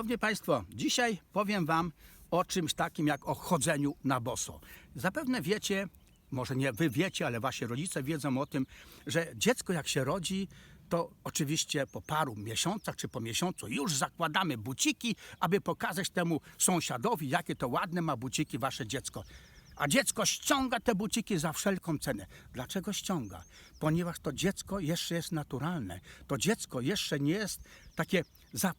Szanowni Państwo, dzisiaj powiem Wam o czymś takim jak o chodzeniu na boso. Zapewne wiecie, może nie Wy wiecie, ale Wasi rodzice wiedzą o tym, że dziecko jak się rodzi, to oczywiście po paru miesiącach czy po miesiącu już zakładamy buciki, aby pokazać temu sąsiadowi, jakie to ładne ma buciki Wasze dziecko. A dziecko ściąga te buciki za wszelką cenę. Dlaczego ściąga? Ponieważ to dziecko jeszcze jest naturalne. To dziecko jeszcze nie jest takie za,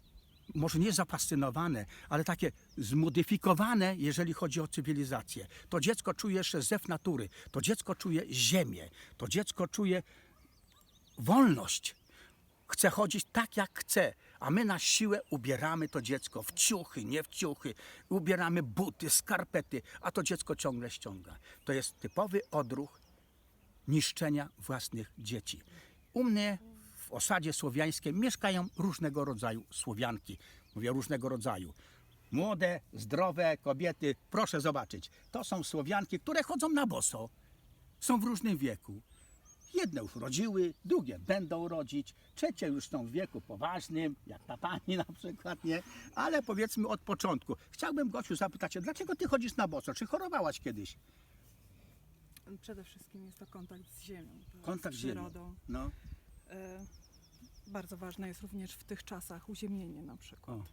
może nie zafascynowane, ale takie zmodyfikowane, jeżeli chodzi o cywilizację. To dziecko czuje jeszcze zew natury. To dziecko czuje ziemię. To dziecko czuje wolność. Chce chodzić tak, jak chce, a my na siłę ubieramy to dziecko w ciuchy, nie w ciuchy. Ubieramy buty, skarpety, a to dziecko ciągle ściąga. To jest typowy odruch niszczenia własnych dzieci. U mnie w osadzie słowiańskiej mieszkają różnego rodzaju Słowianki. Mówię różnego rodzaju. Młode, zdrowe kobiety, proszę zobaczyć. To są Słowianki, które chodzą na boso. Są w różnym wieku. Jedne już rodziły, drugie będą rodzić, trzecie już są w wieku poważnym, jak ta pani na przykład, nie? Ale powiedzmy od początku. Chciałbym Gosiu zapytać dlaczego ty chodzisz na boso? Czy chorowałaś kiedyś? Przede wszystkim jest to kontakt z ziemią, Kontakt z z ziemią. przyrodą. No. E, bardzo ważne jest również w tych czasach uziemienie na przykład. O.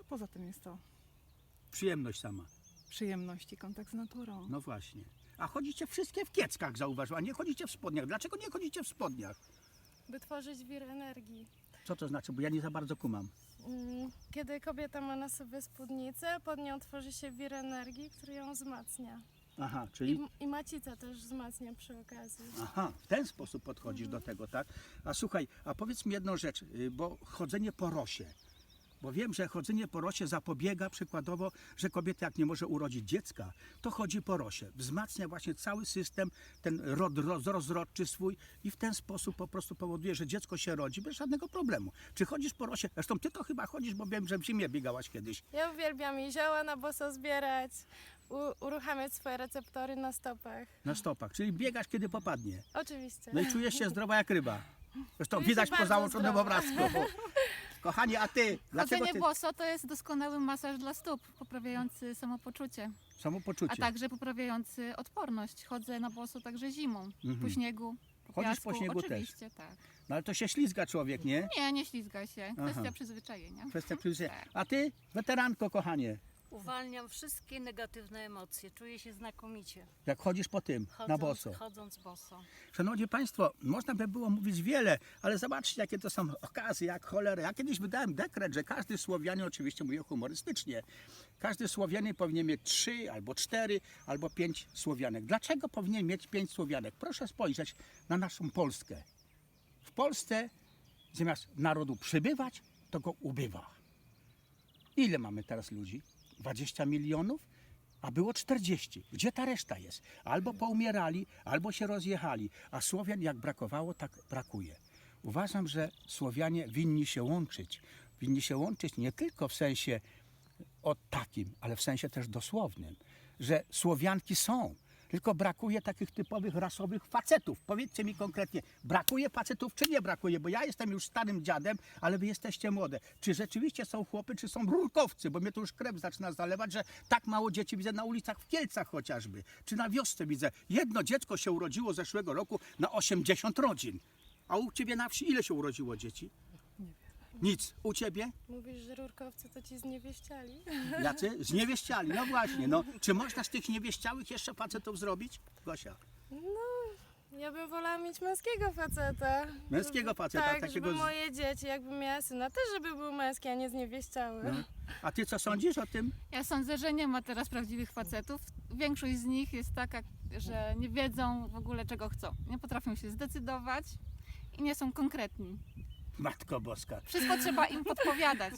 A poza tym jest to Przyjemność sama. przyjemność i kontakt z naturą. No właśnie. A chodzicie wszystkie w kieckach, zauważyła, nie chodzicie w spodniach. Dlaczego nie chodzicie w spodniach? by tworzyć wir energii. Co to znaczy? Bo ja nie za bardzo kumam. Mm, Kiedy kobieta ma na sobie spódnicę, pod nią tworzy się wir energii, który ją wzmacnia. Aha, I, czyli... i macica też wzmacnia przy okazji. Aha, w ten sposób podchodzisz do tego, tak? A słuchaj, a powiedz mi jedną rzecz, y, bo chodzenie po rosie. Bo wiem, że chodzenie po rosie zapobiega przykładowo, że kobieta jak nie może urodzić dziecka, to chodzi po rosie. Wzmacnia właśnie cały system, ten rod roz, rozrodczy swój i w ten sposób po prostu powoduje, że dziecko się rodzi bez żadnego problemu. Czy chodzisz po rosie? Zresztą ty to chyba chodzisz, bo wiem, że w zimie biegałaś kiedyś. Ja uwielbiam jezioła na boso zbierać, u, uruchamiać swoje receptory na stopach. Na stopach, czyli biegasz kiedy popadnie. Oczywiście. No i czujesz się zdrowa jak ryba. Zresztą Czuję widać po załączonym zdrowa. obrazku. Kochanie, a ty? Dlaczego Chodzenie ty? boso to jest doskonały masaż dla stóp, poprawiający samopoczucie, a Samopoczucie. także poprawiający odporność. Chodzę na boso także zimą, Mhm. po śniegu, po Chodzisz piasku, po śniegu też? oczywiście, tak. No ale to się ślizga człowiek, nie? Nie, nie ślizga się, kwestia Aha. przyzwyczajenia. Kwestia przyjrzenia. Tak. A ty, weteranko, kochanie, Uwalniam wszystkie negatywne emocje, czuję się znakomicie. jak chodzisz po tym, na Chodząc, boso. chodząc boso. Szanowni Państwo, można by było mówić wiele, ale zobaczcie, jakie to są okazje, jak cholera. Ja kiedyś wydałem dekret, że każdy Słowianin, oczywiście mówię humorystycznie, każdy Słowianin powinien mieć trzy, albo cztery, albo pięć Słowianek. Dlaczego powinien mieć pięć Słowianek? Proszę spojrzeć na naszą Polskę. W Polsce zamiast narodu przybywać, to go ubywa. Ile mamy teraz ludzi? 20 milionów? A było 40. Gdzie ta reszta jest? Albo poumierali, albo się rozjechali. A Słowian jak brakowało, tak brakuje. Uważam, że Słowianie winni się łączyć. Winni się łączyć nie tylko w sensie o takim, ale w sensie też dosłownym, że Słowianki są. Tylko brakuje takich typowych rasowych facetów. Powiedzcie mi konkretnie, brakuje facetów czy nie brakuje? Bo ja jestem już starym dziadem, ale wy jesteście młode. Czy rzeczywiście są chłopy, czy są rurkowcy? Bo mnie to już krew zaczyna zalewać, że tak mało dzieci widzę na ulicach w Kielcach chociażby. Czy na wiosce widzę. Jedno dziecko się urodziło zeszłego roku na 80 rodzin. A u ciebie na wsi ile się urodziło dzieci? Nic. U ciebie? Mówisz, że rurkowcy to ci zniewieściali? Jacy? Zniewieściali. No właśnie. No. Czy można z tych niewieściałych jeszcze facetów zrobić? Gosia. Ja bym wolała mieć męskiego faceta. Męskiego faceta, tak, takiego żeby z- moje dzieci, jakbym miała syna, też żeby był męski, a nie zniewieściały. No. A ty co sądzisz o tym? Ja sądzę, że nie ma teraz prawdziwych facetów. Większość z nich jest taka, że nie wiedzą w ogóle czego chcą. Nie potrafią się zdecydować i nie są konkretni. Matko Boska. Wszystko trzeba im podpowiadać.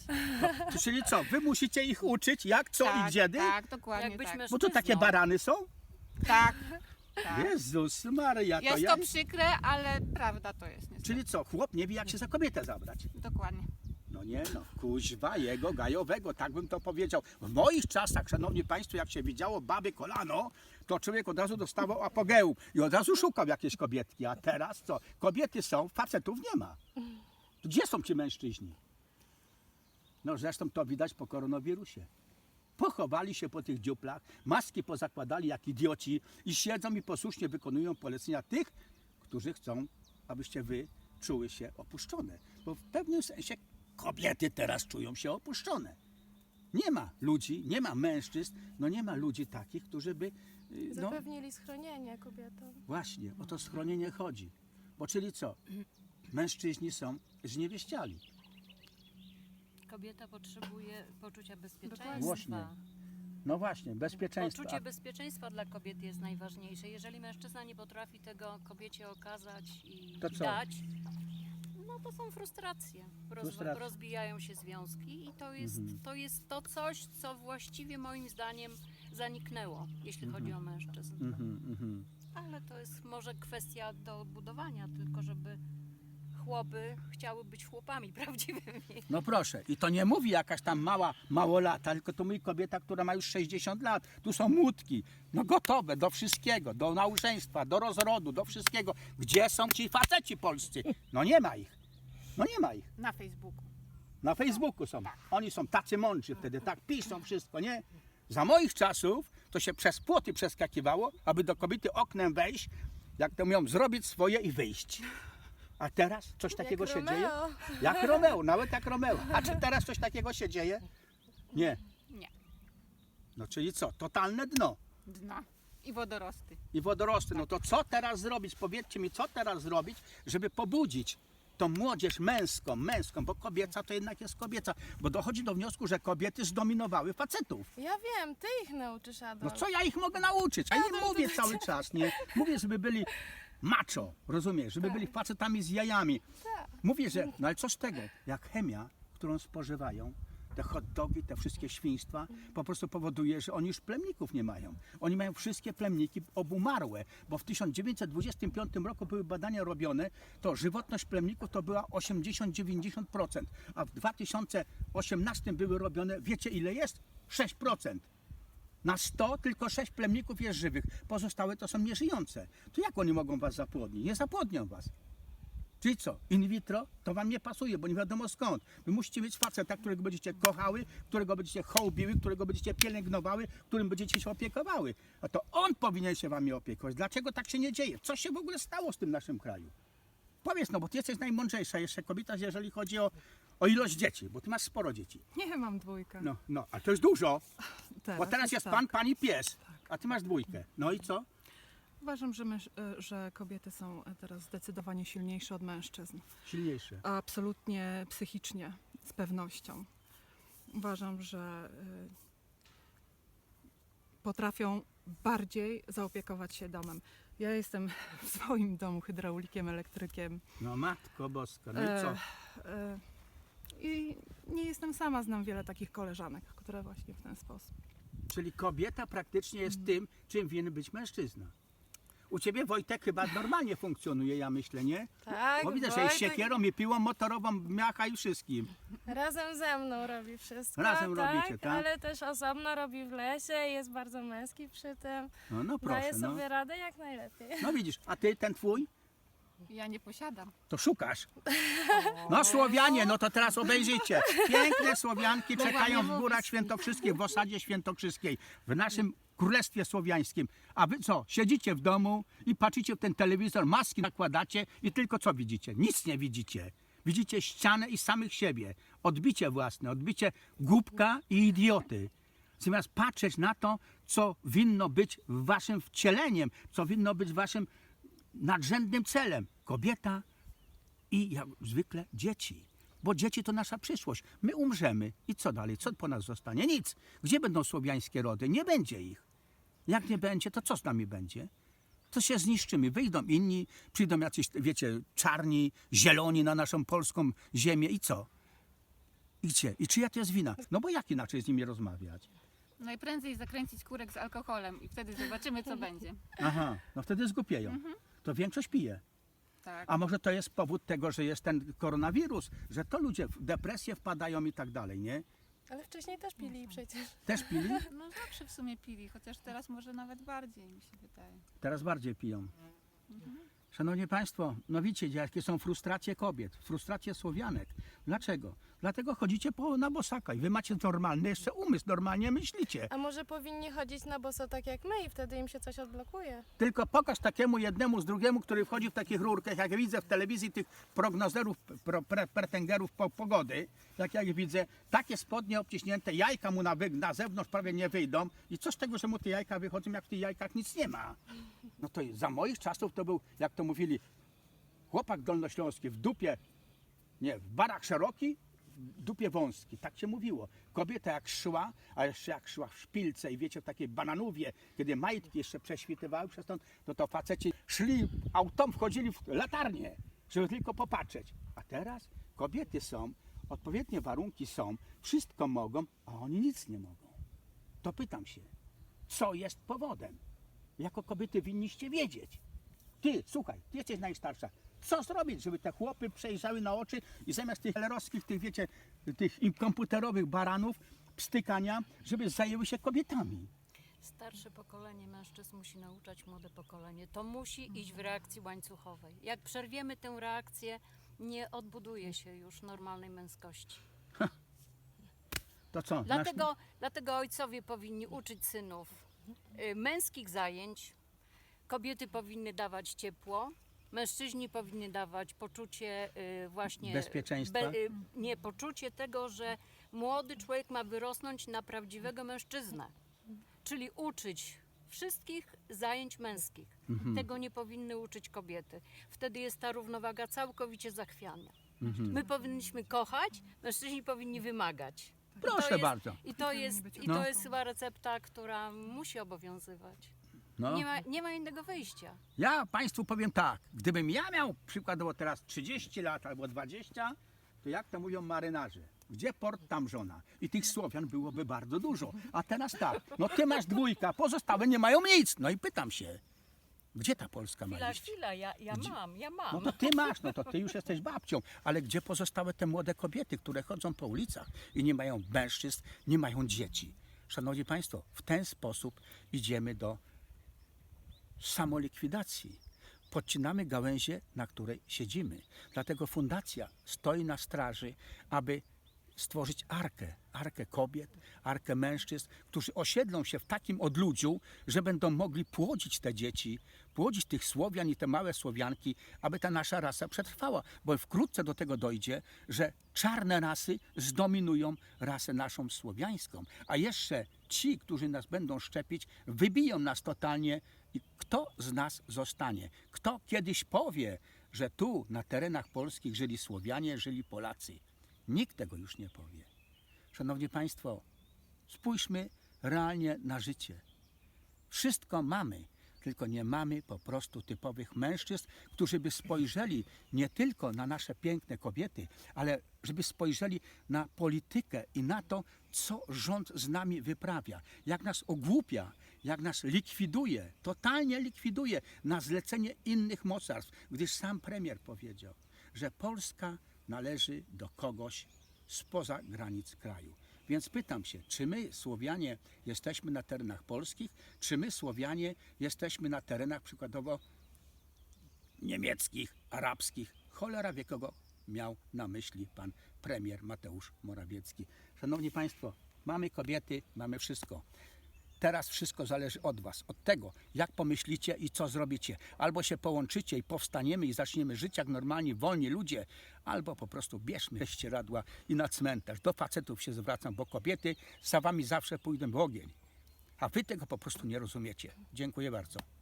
To Czyli co, wy musicie ich uczyć jak, co tak, i kiedy? Tak, dokładnie Jakbyś tak. Bo to takie barany są? Tak, tak. Jezus Maria, to Jest ja... to przykre, ale prawda to jest niestety. Czyli co, chłop nie wie jak się za kobietę zabrać? Dokładnie. No nie no, kuźwa jego gajowego, tak bym to powiedział. W moich czasach, szanowni państwo, jak się widziało baby kolano, to człowiek od razu dostawał apogeum i od razu szukał jakiejś kobietki. A teraz co? Kobiety są, facetów nie ma. Gdzie są ci mężczyźni? No zresztą to widać po koronawirusie. Pochowali się po tych dziuplach, maski pozakładali jak idioci i siedzą i posłusznie wykonują polecenia tych, którzy chcą, abyście wy czuły się opuszczone. Bo w pewnym sensie kobiety teraz czują się opuszczone. Nie ma ludzi, nie ma mężczyzn, no nie ma ludzi takich, którzy by. y, No, Zapewnili schronienie kobietom. właśnie, o to schronienie chodzi. Bo czyli co? Mężczyźni są zniewieściali. Kobieta potrzebuje poczucia Właśnie. bezpieczeństwa. No właśnie, bezpieczeństwo. Poczucie bezpieczeństwa dla kobiety jest najważniejsze. Jeżeli mężczyzna nie potrafi tego kobiecie okazać i To i co? dać, no to są frustracje. Roz, Frustracje. Rozbijają się związki i to jest, Mhm. to jest to coś, co właściwie moim zdaniem zaniknęło, jeśli chodzi o mężczyzn. Mhm, mhm. Ale to jest może kwestia do budowania, tylko żeby chłopy chciały być chłopami prawdziwymi. No proszę, i to nie mówi jakaś tam mała, mało lata, tylko to mówi kobieta, która ma już 60 lat. Tu są łódki, no gotowe do wszystkiego, do małżeństwa, do rozrodu, do wszystkiego. Gdzie są ci faceci polscy? No nie ma ich. No nie ma ich. Na Facebooku. Na Facebooku są. Oni są tacy mądrzy wtedy, tak piszą wszystko, nie? Za moich czasów to się przez płoty przeskakiwało, aby do kobiety oknem wejść, jak to mówią, zrobić swoje i wyjść. A teraz coś takiego się dzieje? Romeo. Jak Romeo, nawet jak Romeo. A czy teraz coś takiego się dzieje? Nie. Nie. No czyli co? Totalne dno. Dna. I wodorosty. I wodorosty. No to co teraz zrobić? Powiedzcie mi, co teraz zrobić, żeby pobudzić tą młodzież męską, męską, bo kobieca to jednak jest kobieca, bo dochodzi do wniosku, że kobiety zdominowały facetów. Ja wiem, ty ich nauczysz, No Adolf. co ja ich mogę nauczyć? A ja im mówię cały czas, nie? Mówię, żeby byli macho, rozumiesz? Żeby byli facetami z jajami. Mówię, że, no ale co z tego? Jak chemia, którą spożywają, te hot dogi, te wszystkie świństwa, po prostu powoduje, że oni już plemników nie mają. Oni mają wszystkie plemniki obumarłe, bo w 1925 roku były badania robione, to żywotność plemników to była 80-90%, a w 2018 były robione, wiecie ile jest? 6%. Na 100 tylko 6 plemników jest żywych, pozostałe to są nieżyjące. To jak oni mogą was zapłodnić? Nie zapłodnią was. Czyli co? In vitro? To wam nie pasuje, bo nie wiadomo skąd. Wy musicie mieć faceta, którego będziecie kochały, którego będziecie hołbiły, którego będziecie pielęgnowały, którym będziecie się opiekowały. A to on powinien się wami opiekować. Dlaczego tak się nie dzieje? Co się w ogóle stało z tym naszym kraju? Powiedz, no bo ty jesteś najmądrzejsza jeszcze kobieta, jeżeli chodzi o, o ilość dzieci, bo ty masz sporo dzieci. Nie, mam dwójkę. No, no, a to jest dużo, teraz bo teraz jest tak. pan, pani, pies, a ty masz dwójkę. No i co? Uważam, że, męż- e, że kobiety są e, teraz zdecydowanie silniejsze od mężczyzn. Silniejsze. Absolutnie psychicznie, z pewnością. Uważam, że y, potrafią bardziej zaopiekować się domem. Ja jestem w swoim domu hydraulikiem, elektrykiem. No matko boska, no i co? E, I nie jestem sama, znam wiele takich koleżanek, które właśnie w ten sposób. Czyli kobieta praktycznie jest tym, czym winien być mężczyzna. U ciebie Wojtek chyba normalnie funkcjonuje, ja myślę, nie? Tak, Bo widzę, że Wojtek jest siekierą i piłą motorową, miacha i wszystkim. razem ze mną robi wszystko. Razem tak, robicie, tak? Ale też osobno robi w lesie, jest bardzo męski przy tym. No, no Daje proszę, no. sobie radę jak najlepiej. No widzisz, a ty, ten twój, Ja nie posiadam. to szukasz. No Słowianie, no to teraz obejrzyjcie. Piękne Słowianki czekają w górach świętokrzyskich, w osadzie świętokrzyskiej, w naszym królestwie słowiańskim. A wy co, siedzicie w domu i patrzycie w ten telewizor, maski nakładacie i tylko co widzicie? Nic nie widzicie. Widzicie ścianę i samych siebie. Odbicie własne, odbicie głupka i idioty. Zamiast patrzeć na to, co winno być waszym wcieleniem, co winno być waszym nadrzędnym celem. Kobieta i jak zwykle dzieci. Bo dzieci to nasza przyszłość. My umrzemy i co dalej? Co po nas zostanie? Nic. Gdzie będą słowiańskie rody? Nie będzie ich. Jak nie będzie, to co z nami będzie? To się zniszczymy. Wyjdą inni, przyjdą jacyś, wiecie, czarni, zieloni na naszą polską ziemię i co? I gdzie? I czyja to jest wina? No bo jak inaczej z nimi rozmawiać? Najprędzej zakręcić kurek z alkoholem i wtedy zobaczymy, co będzie. Aha, no wtedy zgupieją. To większość pije. Tak. A może to jest powód tego, że jest ten koronawirus, że to ludzie w depresję wpadają i tak dalej, nie? Ale wcześniej też pili przecież. Też pili? No zawsze w sumie pili, chociaż teraz może nawet bardziej mi się wydaje. Teraz bardziej piją. Szanowni Państwo, no widzicie, jakie są frustracje kobiet, frustracje Słowianek. Dlaczego? Dlatego chodzicie po, na bosaka i wy macie normalny jeszcze umysł, normalnie myślicie. A może powinni chodzić na boso tak jak my i wtedy im się coś odblokuje? Tylko pokaż takiemu jednemu z drugiemu, który wchodzi w takich rurkach, jak widzę w telewizji tych prognozerów, pro, pre, pretengerów po, pogody, jak ja ich widzę, takie spodnie obciśnięte, jajka mu na, wy, na zewnątrz prawie nie wyjdą i co z tego, że mu te jajka wychodzą, jak w tych jajkach nic nie ma. No to za moich czasów to był, jak to mówili, chłopak dolnośląski w dupie, nie, w barach szeroki, w dupie wąski, tak się mówiło. Kobieta jak szła, a jeszcze jak szła w szpilce i wiecie, w takiej bananówie, kiedy majtki jeszcze prześwitywały przez to, no to faceci szli autom, wchodzili w latarnię, żeby tylko popatrzeć. A teraz kobiety są, odpowiednie warunki są, wszystko mogą, a oni nic nie mogą. To pytam się, co jest powodem? Jako kobiety winniście wiedzieć. Ty, słuchaj, ty jesteś najstarsza. Co zrobić, żeby te chłopy przejrzały na oczy i zamiast tych helerowskich, tych wiecie, tych komputerowych baranów, pstykania, żeby zajęły się kobietami? Starsze pokolenie mężczyzn musi nauczać młode pokolenie. To musi iść w reakcji łańcuchowej. Jak przerwiemy tę reakcję, nie odbuduje się już normalnej męskości. To co? nasz- Dlatego, dlatego ojcowie powinni uczyć synów y, męskich zajęć, kobiety powinny dawać ciepło, mężczyźni powinni dawać poczucie y, właśnie... Bezpieczeństwa? y, nie, poczucie tego, że młody człowiek ma wyrosnąć na prawdziwego mężczyznę. Czyli uczyć wszystkich zajęć męskich. Mhm. Tego nie powinny uczyć kobiety. Wtedy jest ta równowaga całkowicie zachwiana. Mhm. My powinniśmy kochać, mężczyźni powinni wymagać. I to Proszę jest- bardzo. I to jest, i No. to jest chyba recepta, która musi obowiązywać. No. Nie, ma, nie ma innego wyjścia. Ja Państwu powiem tak, gdybym ja miał przykładowo teraz 30 lat albo 20, to jak to mówią marynarze, gdzie port, tam żona. I tych Słowian byłoby bardzo dużo. A teraz tak, no ty masz dwójka, pozostałe nie mają nic. No i pytam się, gdzie ta Polska ma Chwila, iść? chwila, ja, ja mam, ja mam. No to ty masz, no to ty już jesteś babcią. Ale gdzie pozostałe te młode kobiety, które chodzą po ulicach i nie mają mężczyzn, nie mają dzieci? Szanowni Państwo, w ten sposób idziemy do samolikwidacji. Podcinamy gałęzie, na której siedzimy. Dlatego fundacja stoi na straży, aby stworzyć arkę, arkę kobiet, arkę mężczyzn, którzy osiedlą się w takim odludziu, że będą mogli płodzić te dzieci, płodzić tych Słowian i te małe Słowianki, aby ta nasza rasa przetrwała. Bo wkrótce do tego dojdzie, że czarne rasy zdominują rasę naszą słowiańską, a jeszcze ci, którzy nas będą szczepić, wybiją nas totalnie i kto z nas zostanie? Kto kiedyś powie, że tu na terenach polskich żyli Słowianie, żyli Polacy? Nikt tego już nie powie. Szanowni Państwo, spójrzmy realnie na życie. Wszystko mamy, tylko nie mamy po prostu typowych mężczyzn, którzy by spojrzeli nie tylko na nasze piękne kobiety, ale żeby spojrzeli na politykę i na to, co rząd z nami wyprawia, jak nas ogłupia, jak nas likwiduje, totalnie likwiduje na zlecenie innych mocarstw, gdyż sam premier powiedział, że Polska należy do kogoś spoza granic kraju. Więc pytam się, czy my, Słowianie, jesteśmy na terenach polskich, czy my, Słowianie, jesteśmy na terenach przykładowo niemieckich, arabskich. Cholera wie, kogo miał na myśli pan premier Mateusz Morawiecki. Szanowni Państwo, mamy kobiety, mamy wszystko. Teraz wszystko zależy od Was, od tego, jak pomyślicie i co zrobicie. Albo się połączycie i powstaniemy i zaczniemy żyć jak normalni, wolni ludzie, albo po prostu bierzmy ścieradła i na cmentarz. Do facetów się zwracam, bo kobiety za Wami zawsze pójdą w ogień. A Wy tego po prostu nie rozumiecie. Dziękuję bardzo.